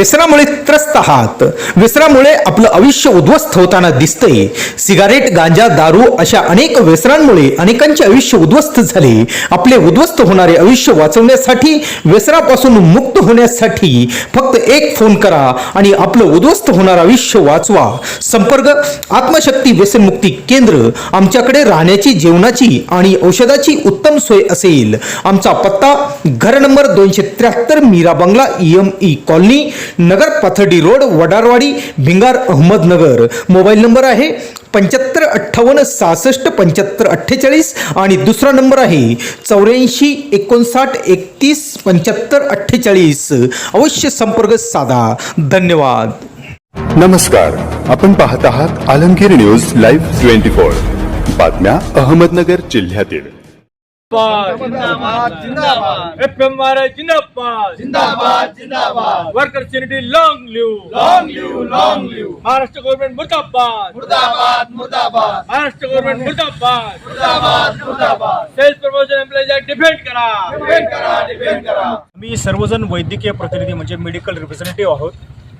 व्यसनामुळे त्रस्त आहात. व्यसनामुळे आपलं आयुष्य उद्ध्वस्त होताना दिसतंय. सिगारेट गांजा दारू अशा अनेक व्यसनांमुळे अनेकांचे आयुष्य उद्ध्वस्त झाले. आपले उद्ध्वस्त होणारे आयुष्य वाचवण्यासाठी व्यसनापासून मुक्त होण्यासाठी फक्त एक फोन करा आणि आपलं उद्ध्वस्त होणारं आयुष्य वाचवा. संपर्क आत्मशक्ती व्यसनमुक्ती केंद्र आमच्याकडे राहण्याची जेवणाची आणि औषधाची उत्तम सोय असेल. आमचा पत्ता घर नंबर दोनशे त्र्याहत्तर मीरा बंगला एम ई कॉलनी नगर Pathardi road Wadarwadi Bhingar Ahmednagar. Mobile number आहे पंच्याहत्तर अठ्ठावन्न सहासष्ट पंच्याहत्तर अठ्ठेचाळीस आणि दुसरा नंबर आहे चौऱ्याऐंशी एकोणसाठ एकतीस पंच्याहत्तर अठ्ठेचाळीस. अवश्य संपर्क साधा. धन्यवाद. नमस्कार. आपण पाहत आहात Alamgir news live twenty four. बातम्या अहमदनगर जिल्ह्यातील. जिंदाबाद. जिंदाबाद. एफ एम आर जिंदाबाद. जिंदाबाद जिंदाबाद. Worker unity long live long live long live Maharashtra government मुर्दाबाद. मुर्दाबाद मुर्दाबाद. महाराष्ट्र गव्हर्नमेंट मुर्दाबाद. मुर्दाबाद मुर्दाबाद. Sales promotion employees act defend करा. डिफेंड करा डिफेंड करा. मी सर्वजण वैद्यकीय प्रतिनिधी म्हणजे मेडिकल रिप्रेझेंटेटिव्ह आहोत.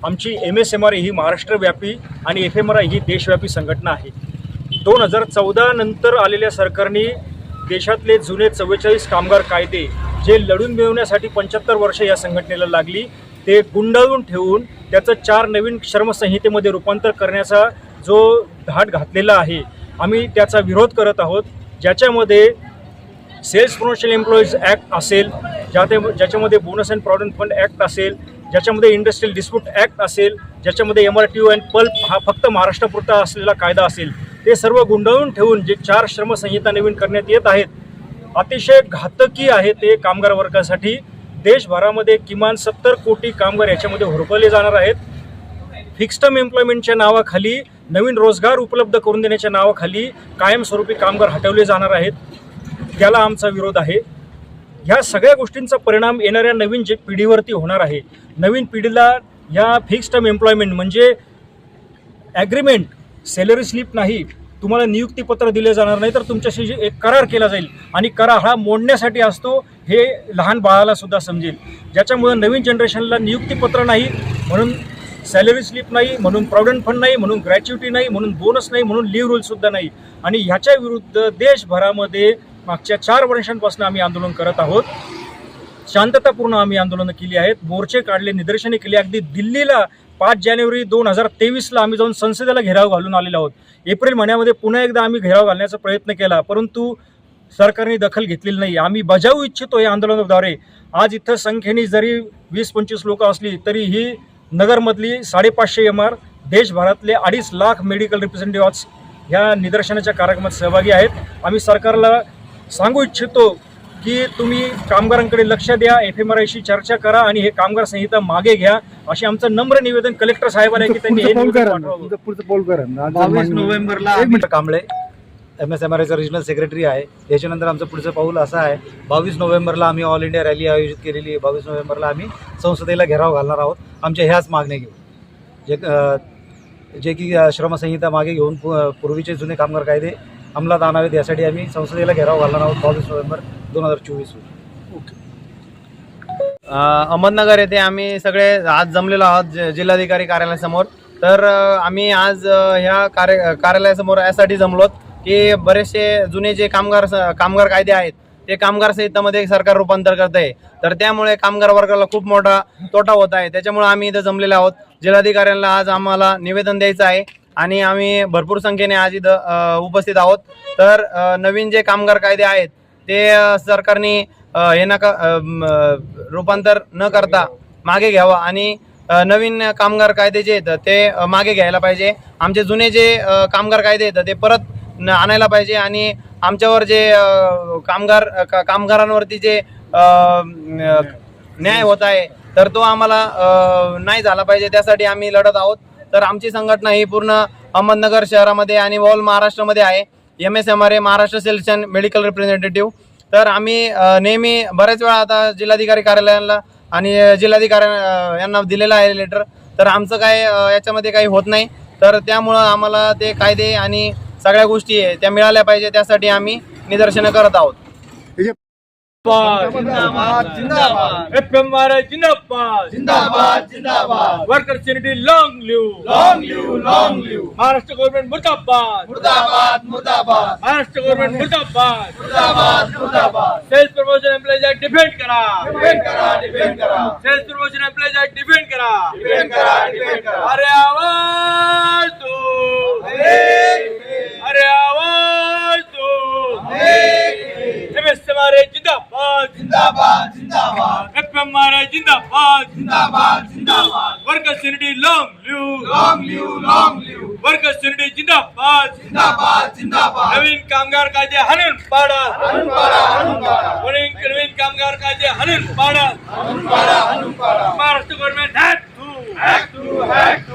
आमची एम एस एम आर ही महाराष्ट्रव्यापी आणि एफ एम आर आय ही देशव्यापी संघटना आहे. दोन हजार चौदा नंतर आलेल्या सरकारने देशातले जुने चव्वेचाळीस कामगार कायदे जे लढून मिळवण्यासाठी पंच्याहत्तर वर्ष या संघटनेला लागली ते गुंडाळून ठेवून त्याचं चार नवीन श्रमसंहितेमध्ये रूपांतर करण्याचा जो घाट घातलेला आहे आम्ही त्याचा विरोध करत आहोत. ज्याच्यामध्ये सेल्स प्रमोशन एम्प्लॉईज ॲक्ट असेल ज्या ते ज्याच्यामध्ये bonus and provident fund act असेल ज्याच्यामध्ये इंडस्ट्रियल डिस्प्यूट ॲक्ट असेल ज्याच्यामध्ये M R T U and pulp हा फक्त महाराष्ट्रापुरता असलेला कायदा असेल ते सर्व गुंडाळून ठेवून जे चार श्रमसंहिता नवीन करण्यात येत आहेत अतिशय घातकी आहे ते कामगार वर्गासाठी. देशभरामध्ये किमान सत्तर कोटी कामगार याच्यामध्ये होरपवले जाणार आहेत. फिक्स्ड टर्म एम्प्लॉयमेंटच्या नावाखाली नवीन रोजगार उपलब्ध करून देण्याच्या नावाखाली कायमस्वरूपी कामगार हटवले जाणार आहेत. त्याला आमचा विरोध आहे. ह्या सगळ्या गोष्टींचा परिणाम येणाऱ्या नवीन जे पिढीवरती होणार आहे. नवीन पिढीला ह्या फिक्स्ड टर्म एम्प्लॉयमेंट म्हणजे ॲग्रीमेंट सॅलरी स्लिप नाही तुम्हाला नियुक्तीपत्र दिले जाणार नाही तर तुमच्याशी जे एक करार केला जाईल. आणि करार हा मोडण्यासाठी असतो हे लहान बाळाला सुद्धा समजेल. ज्याच्यामुळं नवीन जनरेशनला नियुक्तीपत्र नाही म्हणून सॅलरी स्लिप नाही म्हणून प्रॉव्हिडंट फंड नाही म्हणून ग्रॅच्युटी नाही म्हणून बोनस नाही म्हणून लिव्ह रूलसुद्धा नाही. आणि ह्याच्या विरुद्ध देशभरामध्ये मागच्या चार वर्षांपासून आम्ही आंदोलन करत आहोत. शांततापूर्ण आम्ही आंदोलनं केली आहेत. मोर्चे काढले निदर्शने केली. अगदी दिल्लीला पाच जानेवारी दोन हजार तेवीसला आम्ही जाऊन संसदेला घेराव घालून आलेलो आहोत. एप्रिल महिन्यामध्ये पुन्हा एकदा आम्ही घेराव घालण्याचा प्रयत्न केला परंतु सरकारने दखल घेतलेली नाही. आम्ही बजावू इच्छितो या आंदोलनाद्वारे. आज इथं संख्येने जरी वीस पंचवीस लोक असली तरी ही नगरमधली साडेपाचशे एम आर देशभरातले अडीच लाख मेडिकल रिप्रेझेंटेटिव्ह ह्या निदर्शनाच्या कार्यक्रमात सहभागी आहेत. आम्ही सरकारला सांगू इच्छितो की तुम्ही कामगारांकडे लक्ष द्या एफ एम आर आयशी चर्चा करा आणि हे कामगार संहिता मागे घ्या. असे आमचं नम्र निवेदन कलेक्टर साहेबांना आहे की त्यांनी हे निवेदन पाठवावं. बावीस नोव्हेंबरला एक Kamble M S M R आयचा रिजनल सेक्रेटरी आहे. याच्यानंतर आमचं पुढचं पाऊल असं आहे. बावीस नोव्हेंबरला आम्ही ऑल इंडिया रॅली आयोजित केलेली आहे. बावीस नोव्हेंबरला आम्ही संसदेला घेराव घालणार आहोत. आमच्या ह्याच मागण्या घेऊन. जे अ, जे की अ, श्रमसंहिता मागे घेऊन पू- पूर्वीचे जुने कामगार कायदे अंमलात आणावेत यासाठी आम्ही संसदेला घेराव घालणार आहोत बावीस नोव्हेंबर दोन हजार चोवीस अ, अहमदनगर येथे आम्ही सगळे आज जमलेलो आहोत जि- जिल्हाधिकारी कार्यालयासमोर. तर आम्ही आज ह्या कार्य कार्यालयासमोर यासाठी जमलोत की बरेचसे जुने जे कामगार स- कामगार कायदे आहेत ते कामगार संहितामध्ये सरकार रूपांतर करत आहे तर त्यामुळे कामगार वर्गाला खूप मोठा तोटा होत आहे. त्याच्यामुळे आम्ही इथं जमलेले आहोत. जिल्हाधिकाऱ्यांना आज आम्हाला निवेदन द्यायचं आहे आणि आम्ही भरपूर संख्येने आज इथं उपस्थित आहोत. तर नवीन जे कामगार कायदे आहेत ते सरकारने हे नका रूपांतर न करता मागे घ्यावं आणि नवीन कामगार कायदे जे आहेत ते मागे घ्यायला पाहिजे. आमचे जुने जे कामगार कायदे आहेत ते परत न- आणायला पाहिजे आणि आमच्यावर जे कामगार का- कामगारांवरती जे न्याय होत आहे तर तो आम्हाला नाही झाला पाहिजे. त्यासाठी आम्ही लढत आहोत. तर आमची संघटना ही पूर्ण अहमदनगर शहरामध्ये आणि ऑल महाराष्ट्रामध्ये आहे. M S M R A Maharashtra sales and medical representative तर आम्ही नेहमी बऱ्याच वेळा आता जिल्हाधिकारी कार्यालयाला आणि अ, जिल्हाधिकारी यांना दिलेलं आहे लेटर तर आमचं काय याच्यामध्ये काही होत नाही. तर त्यामुळं आम्हाला ते कायदे आणि सगळ्या गोष्टी आहे त्या मिळाल्या पाहिजे त्यासाठी आम्ही निदर्शनं करत आहोत. Workers unity long live long live long live Maharashtra government मुर्दाबाद। मुर्दाबाद मुर्दाबाद। महाराष्ट्र गव्हर्नमेंट मुर्दाबाद। मुर्दाबाद मुर्दाबाद। Sales promotion employees act defend करा। डिफेंड करा डिफेंड करा। Sales promotion employees act defend करा। डिफेंड करा डिफेंड करा। अरे आवाज़ जिंदाबाद. जिंदाबाद एफ एम आर आय जिंदाबाद. जिंदाबाद जिंदाबाद. Workers unity long live long live long live workers unity जिंदाबाद. जिंदाबाद जिंदाबाद. नवीन कामगार कायदे हाणून पाडा. हनुन पाडा हनुन पाडा. नवीन नवीन कामगार कायदे हाणून पाडा. हनुन पाडा हनुन पाडा. महाराष्ट्र गव्हर्नमेंट हॅक टू हॅक टू हॅक